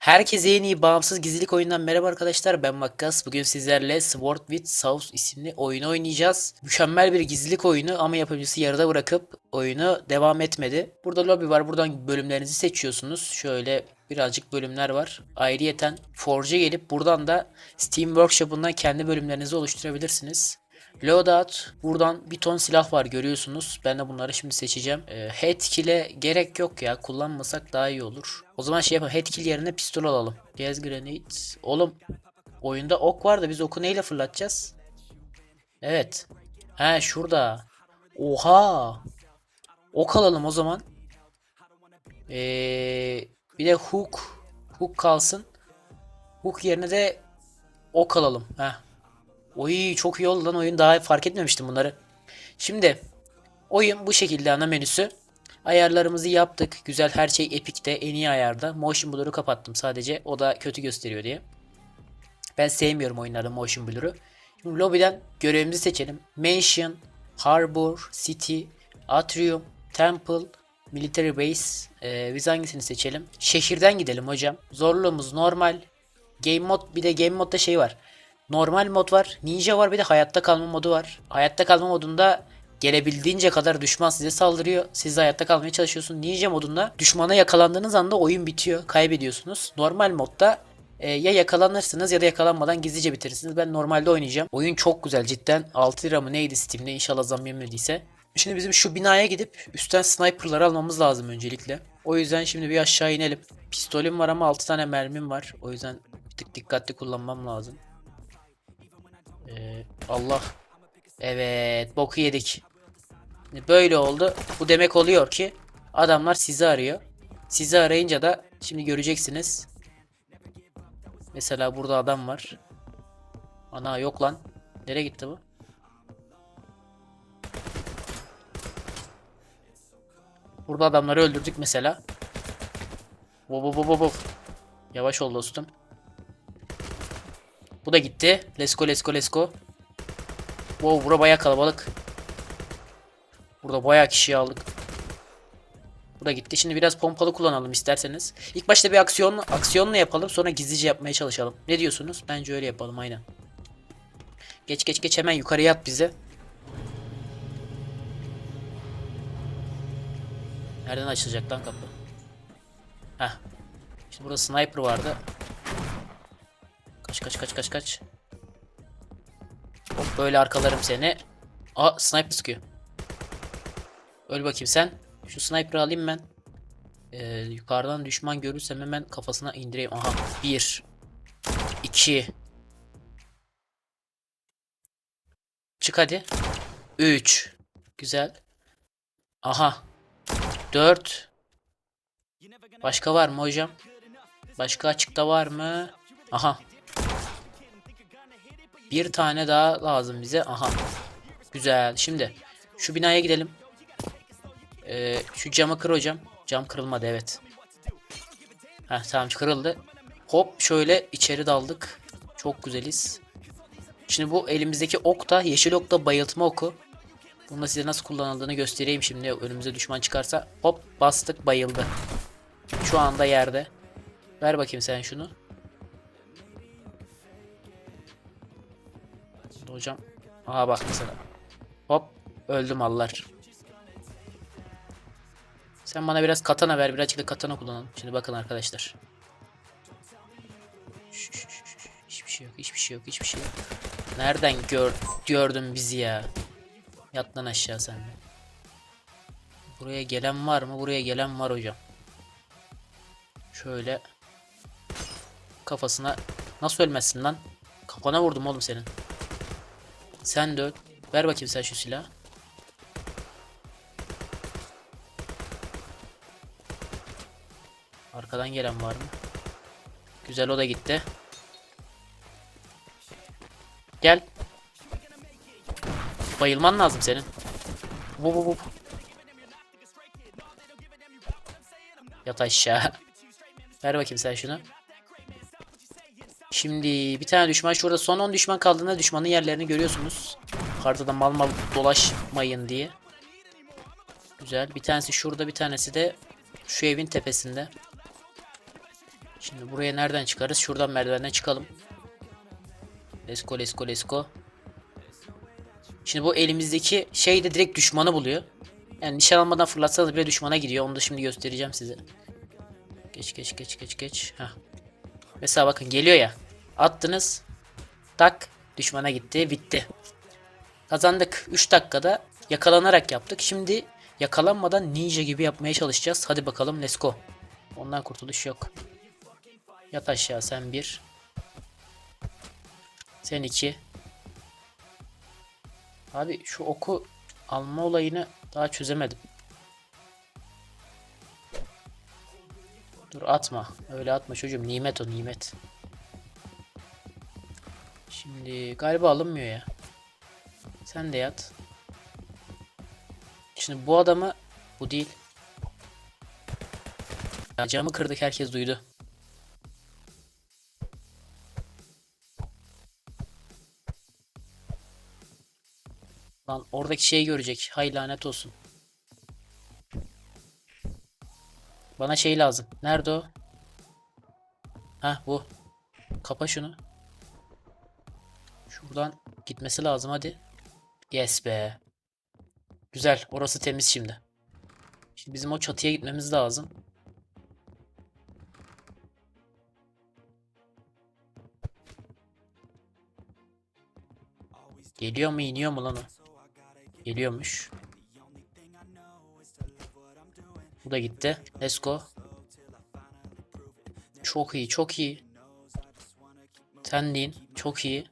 Herkese yeni bağımsız gizlilik oyundan merhaba arkadaşlar ben Makkas. Bugün sizlerle Sword with South isimli oyunu oynayacağız. Mükemmel bir gizlilik oyunu ama yapımcısı yarıda bırakıp oyunu devam etmedi. Burada lobi var buradan bölümlerinizi seçiyorsunuz. Şöyle birazcık bölümler var. Ayrıyeten Forge'a gelip buradan da Steam Workshop'undan kendi bölümlerinizi oluşturabilirsiniz. Loadout. Buradan bir ton silah var görüyorsunuz. Ben de bunları şimdi seçeceğim. Ee, headkill'e gerek yok ya. Kullanmasak daha iyi olur. O zaman şey yapalım. Headkill yerine pistol alalım. Gas grenade. Oğlum oyunda ok var da biz oku neyle fırlatacağız? Evet. He şurada. Oha. Ok alalım o zaman. Ee, bir de hook. Hook kalsın. Hook yerine de ok alalım. Heh. Oy çok iyi oldu lan oyun daha fark etmemiştim bunları. Şimdi oyun bu şekilde ana menüsü. Ayarlarımızı yaptık. Güzel her şey Epic'te en iyi ayarda. Motion Blur'u kapattım sadece. O da kötü gösteriyor diye. Ben sevmiyorum oyunlarda Motion Blur'u. Şimdi lobby'den görevimizi seçelim. Mansion, Harbor, City, Atrium, Temple, Military Base. Ee, biz hangisini seçelim? Şehirden gidelim hocam. Zorluğumuz normal. Game mod bir de game modda şey var. Normal mod var. Ninja var bir de hayatta kalma modu var. Hayatta kalma modunda gelebildiğince kadar düşman size saldırıyor. Siz de hayatta kalmaya çalışıyorsun. Ninja modunda düşmana yakalandığınız anda oyun bitiyor. Kaybediyorsunuz. Normal modda e, ya yakalanırsınız ya da yakalanmadan gizlice bitirirsiniz. Ben normalde oynayacağım. Oyun çok güzel cidden. 6 lira mı neydi Steam'de inşallah zam yemediyse. Şimdi bizim şu binaya gidip üstten sniperları almamız lazım öncelikle. O yüzden şimdi bir aşağı inelim. Pistolüm var ama 6 tane mermim var. O yüzden bir tık dikkatli kullanmam lazım. Ee, Allah. Evet, boku yedik. Böyle oldu. Bu demek oluyor ki adamlar sizi arıyor. Sizi arayınca da şimdi göreceksiniz. Mesela burada adam var. Ana yok lan. Nereye gitti bu? Burada adamları öldürdük mesela. Vov vov vov vov. Yavaş ol dostum. Bu da gitti. Let's go let's go let's go. Wow bura baya kalabalık. Burada baya kişiyi aldık. Bu da gitti. Şimdi biraz pompalı kullanalım isterseniz. İlk başta bir aksiyon aksiyonla yapalım sonra gizlice yapmaya çalışalım. Ne diyorsunuz? Bence öyle yapalım aynen. Geç geç geç hemen yukarıya at bize. Nereden açılacak lan kapı? Heh. İşte burada sniper vardı. Kaç kaç kaç kaç kaç. Hop böyle arkalarım seni. Aa sniper sıkıyor. Öl bakayım sen. Şu sniper'ı alayım ben. Ee, yukarıdan düşman görürsem hemen kafasına indireyim. Aha. Bir. iki. Çık hadi. Üç. Güzel. Aha. Dört. Başka var mı hocam? Başka açıkta var mı? Aha. Bir tane daha lazım bize. Aha. Güzel. Şimdi şu binaya gidelim. Ee, şu camı kır hocam. Cam kırılmadı evet. Heh tamam kırıldı. Hop şöyle içeri daldık. Çok güzeliz. Şimdi bu elimizdeki ok da yeşil ok da bayıltma oku. Bunu da size nasıl kullanıldığını göstereyim şimdi önümüze düşman çıkarsa. Hop bastık bayıldı. Şu anda yerde. Ver bakayım sen şunu. Hocam. Aha bak mesela. Hop. Öldüm Allah. Sen bana biraz katana ver. Birazcık da katana kullanalım. Şimdi bakın arkadaşlar. Hiçbir şey yok. Hiçbir şey yok. Hiçbir şey yok. Nereden gör gördün bizi ya? Yat lan aşağı sen. Buraya gelen var mı? Buraya gelen var hocam. Şöyle. Kafasına. Nasıl ölmezsin lan? Kafana vurdum oğlum senin. Sen de öl. Ver bakayım sen şu silahı. Arkadan gelen var mı? Güzel o da gitti. Gel. Bayılman lazım senin. Bu bu bu. Yat aşağı. Ver bakayım sen şunu. Şimdi bir tane düşman şurada son 10 düşman kaldığında düşmanın yerlerini görüyorsunuz. Haritada mal mal dolaşmayın diye. Güzel. Bir tanesi şurada bir tanesi de şu evin tepesinde. Şimdi buraya nereden çıkarız? Şuradan merdivenden çıkalım. Go, let's go. Şimdi bu elimizdeki şey de direkt düşmanı buluyor. Yani nişan almadan fırlatsanız bile düşmana gidiyor. Onu da şimdi göstereceğim size. Geç geç geç geç geç. Heh. Mesela bakın geliyor ya. Attınız. Tak. Düşmana gitti. Bitti. Kazandık. 3 dakikada yakalanarak yaptık. Şimdi yakalanmadan ninja gibi yapmaya çalışacağız. Hadi bakalım let's go. Ondan kurtuluş yok. Yat aşağı sen bir. Sen iki. Abi şu oku alma olayını daha çözemedim. Dur atma. Öyle atma çocuğum. Nimet o nimet. Şimdi galiba alınmıyor ya. Sen de yat. Şimdi bu adamı bu değil. Ya camı kırdık herkes duydu. Lan oradaki şeyi görecek. Hay lanet olsun. Bana şey lazım. Nerede o? Ha bu. Kapa şunu. Şuradan gitmesi lazım hadi. Yes be. Güzel. Orası temiz şimdi. Şimdi bizim o çatıya gitmemiz lazım. Geliyor mu iniyor mu lan o? Geliyormuş. Bu da gitti. Let's go. Çok iyi, çok iyi. Sen deyin. Çok iyi.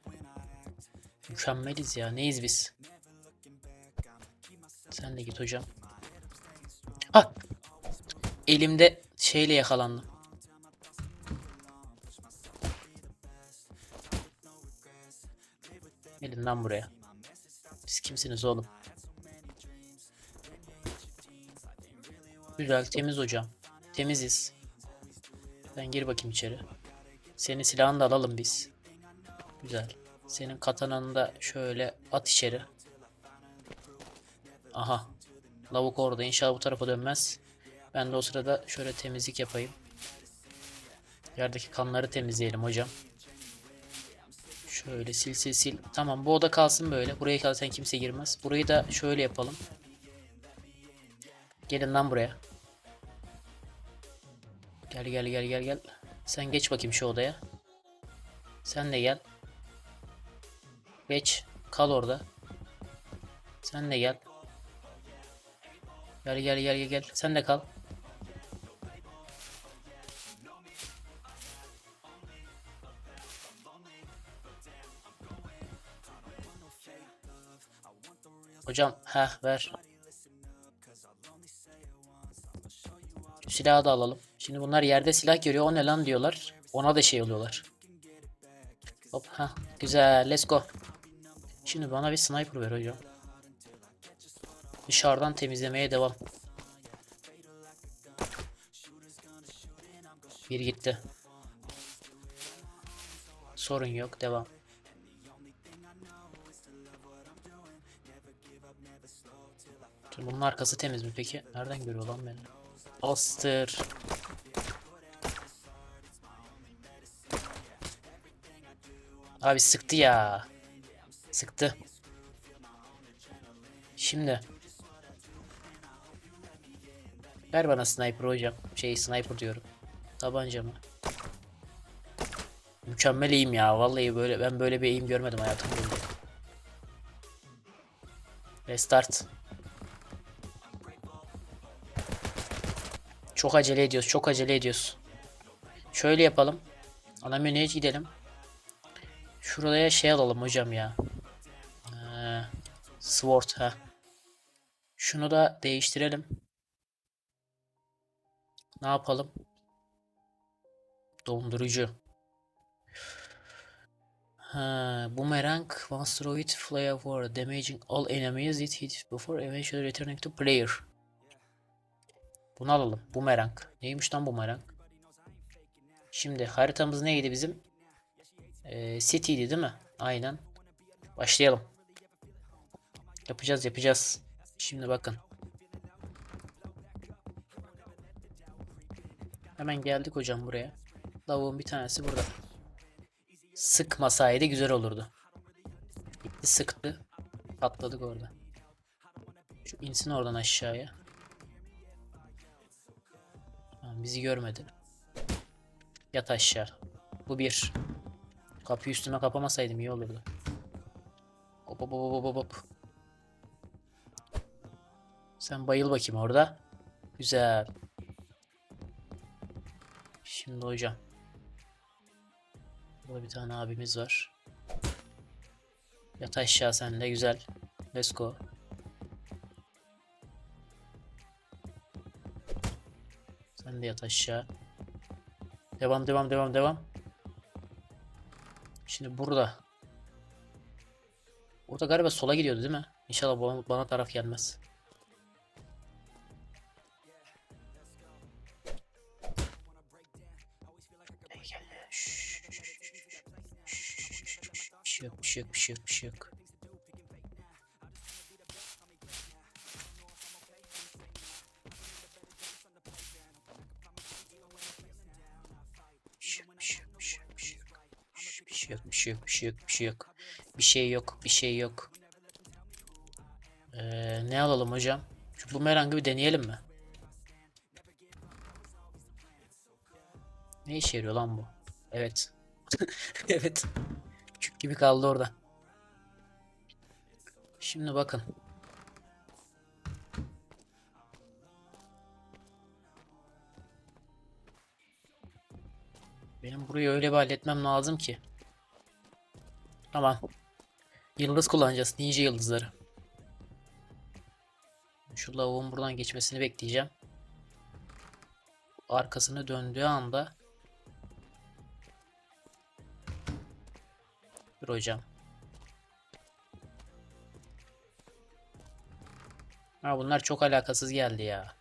Mükemmeliz ya. Neyiz biz? Sen de git hocam. Ah! Elimde şeyle yakalandım. Gelin lan buraya. Siz kimsiniz oğlum? Güzel, temiz hocam. Temiziz. Sen gir bakayım içeri. Senin silahını da alalım biz. Güzel. Senin katananı da şöyle at içeri. Aha. Lavuk orada. İnşallah bu tarafa dönmez. Ben de o sırada şöyle temizlik yapayım. Yerdeki kanları temizleyelim hocam. Şöyle sil sil sil. Tamam bu oda kalsın böyle. Buraya kalsın kimse girmez. Burayı da şöyle yapalım. Gelin lan buraya. Gel gel gel gel gel. Sen geç bakayım şu odaya. Sen de gel. Geç. Kal orada. Sen de gel. Gel gel gel gel. Sen de kal. Hocam ha ver. Şu silahı da alalım. Şimdi bunlar yerde silah görüyor. O ne lan diyorlar. Ona da şey oluyorlar. Hop ha güzel let's go. Şimdi bana bir sniper ver hocam. Dışarıdan temizlemeye devam. Bir gitti. Sorun yok devam. Dur, bunun arkası temiz mi peki? Nereden görüyor lan beni? Astır. Abi sıktı ya. Sıktı. Şimdi. Ver bana sniper hocam. Şey sniper diyorum. Tabanca mı? Mükemmel eğim ya. Vallahi böyle ben böyle bir eğim görmedim hayatım boyunca. Restart. Çok acele ediyoruz. Çok acele ediyoruz. Şöyle yapalım. Ana menüye gidelim. Şuraya şey alalım hocam ya. Sword ha. Şunu da değiştirelim. Ne yapalım? Dondurucu. Ha, boomerang once throw it fly over damaging all enemies it hit before eventually returning to player. Bunu alalım. Boomerang. Neymiş lan boomerang? Şimdi haritamız neydi bizim? Ee, City'ydi değil mi? Aynen. Başlayalım. Yapacağız yapacağız. Şimdi bakın. Hemen geldik hocam buraya. Lavuğun bir tanesi burada. Sıkmasaydı güzel olurdu. Gitti sıktı. Patladık orada. Şu insin oradan aşağıya. Tamam, bizi görmedi. Yat aşağı. Bu bir. Kapıyı üstüme kapamasaydım iyi olurdu. Hop hop hop hop hop. Sen bayıl bakayım orada. Güzel. Şimdi hocam. Burada bir tane abimiz var. Yat aşağı sen de güzel. Let's go. Sen de yat aşağı. Devam devam devam devam. Şimdi burada. Burada galiba sola gidiyordu değil mi? İnşallah bana, bana taraf gelmez. Şey yok, bir şey yok, bir şey yok, bir şey yok. Bir şey yok, bir şey yok. Ee, ne alalım hocam? Şu bumerangı bir deneyelim mi? Ne işe yarıyor lan bu? Evet. evet. Küçük gibi kaldı orada. Şimdi bakın. Benim burayı öyle bir halletmem lazım ki. Tamam. Yıldız kullanacağız. Ninja yıldızları. Şu lavuğun buradan geçmesini bekleyeceğim. Arkasını döndüğü anda Dur hocam. Ha bunlar çok alakasız geldi ya.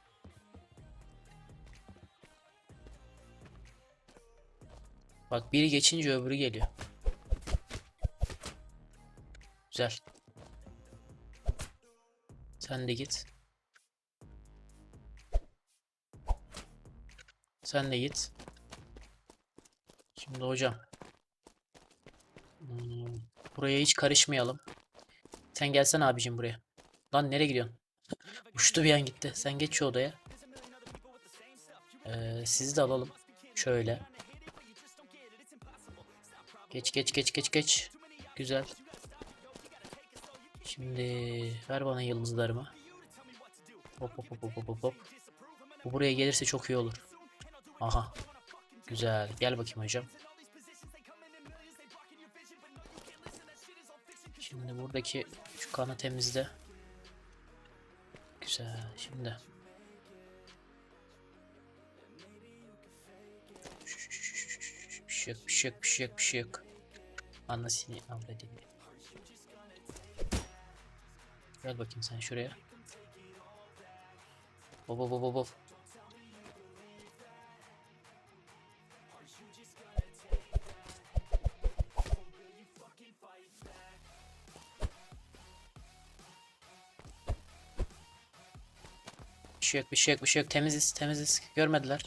Bak biri geçince öbürü geliyor. Güzel. Sen de git. Sen de git. Şimdi hocam. Hmm, buraya hiç karışmayalım. Sen gelsen abicim buraya. Lan nereye gidiyorsun? Uçtu bir an gitti. Sen geç şu odaya. Ee, sizi de alalım. Şöyle. Geç geç geç geç geç. Güzel. Şimdi ver bana yıldızlarımı. Hop hop hop hop hop hop. Bu buraya gelirse çok iyi olur. Aha. Güzel. Gel bakayım hocam. Şimdi buradaki şu kanı temizle. Güzel. Şimdi. Bir şey yok, bir şey yok, şey şey. Gel bakayım sen şuraya. Hop hop hop. Bir şey yok, bir şey yok, bir şey yok. Temiziz, temiziz. Görmediler.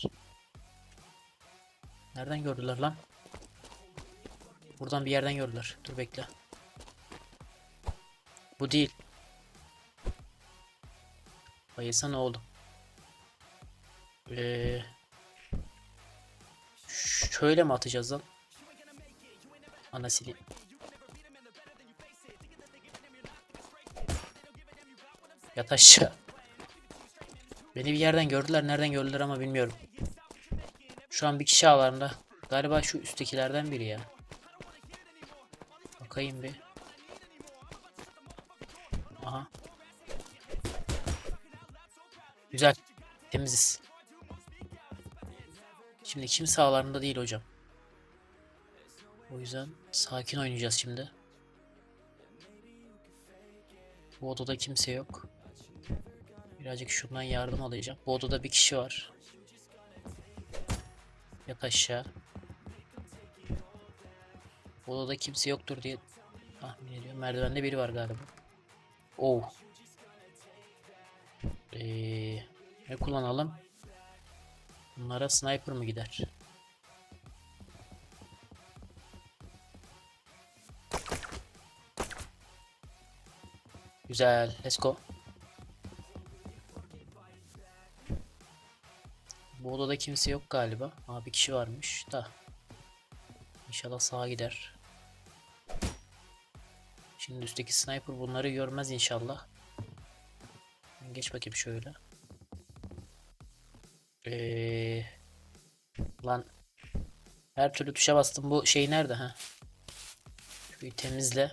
Nereden gördüler lan? Buradan bir yerden gördüler. Dur bekle. Bu değil. Bayılsa ne oldu? Ee, şöyle mi atacağız lan? Anasını. Yat aşağı. Beni bir yerden gördüler. Nereden gördüler ama bilmiyorum. Şu an bir kişi ağlarında. Galiba şu üsttekilerden biri ya. Bakayım bir. Temiziz. Şimdi kimse ağlarında değil hocam. O yüzden sakin oynayacağız şimdi. Bu odada kimse yok. Birazcık şundan yardım alacağım. Bu odada bir kişi var. Yat aşağı. Bu odada kimse yoktur diye tahmin ediyorum. Merdivende biri var galiba. Oh. Ee, ne kullanalım? Bunlara sniper mı gider? Güzel. Let's go. Bu odada kimse yok galiba. Aa bir kişi varmış da. İnşallah sağa gider. Şimdi üstteki sniper bunları görmez inşallah. Geç bakayım şöyle. Ee, lan her türlü tuşa bastım. Bu şey nerede ha? Şurayı temizle.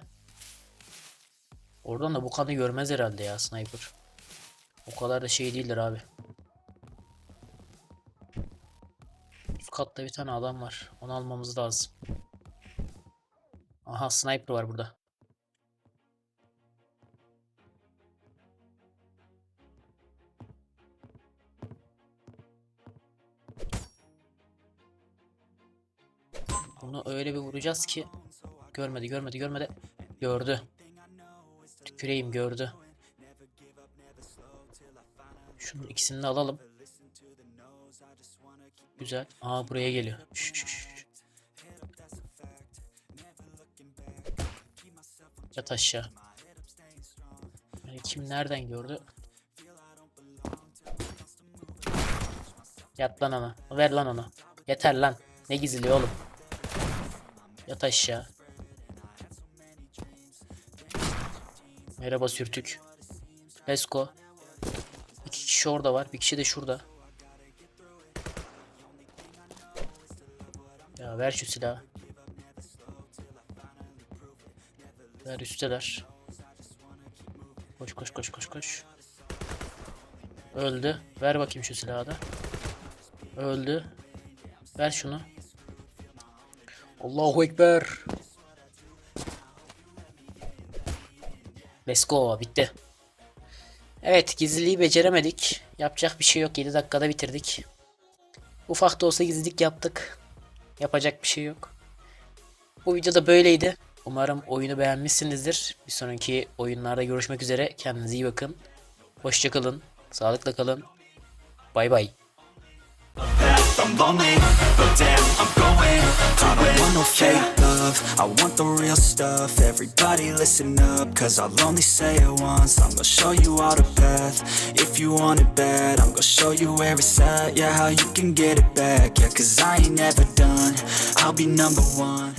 Oradan da bu kanı görmez herhalde ya sniper. O kadar da şey değildir abi. Üst katta bir tane adam var. Onu almamız lazım. Aha sniper var burada. Bunu öyle bir vuracağız ki görmedi görmedi görmedi. Gördü. Tüküreyim gördü. Şunun ikisini de alalım. Güzel. Aa buraya geliyor. Şş, şş. Yat aşağı. Yani kim nereden gördü? Yat lan ona. Ver lan ona. Yeter lan. Ne gizli oğlum. Yat aşağı. Merhaba sürtük. Let's go. İki kişi orada var. Bir kişi de şurada. Ya ver şu silahı. Ver üsteler. Koş koş koş koş koş. Öldü. Ver bakayım şu silahı da. Öldü. Ver şunu. Allahu Ekber. Let's go. Bitti. Evet gizliliği beceremedik. Yapacak bir şey yok. 7 dakikada bitirdik. Ufak da olsa gizlilik yaptık. Yapacak bir şey yok. Bu video da böyleydi. Umarım oyunu beğenmişsinizdir. Bir sonraki oyunlarda görüşmek üzere. Kendinize iyi bakın. Hoşçakalın. Sağlıkla kalın. Bay bay. I don't want no fake love, I want the real stuff. Everybody listen up, cause I'll only say it once. I'm gonna show you all the path, if you want it bad I'm gonna show you where it's at, yeah, how you can get it back. Yeah, cause I ain't never done, I'll be number one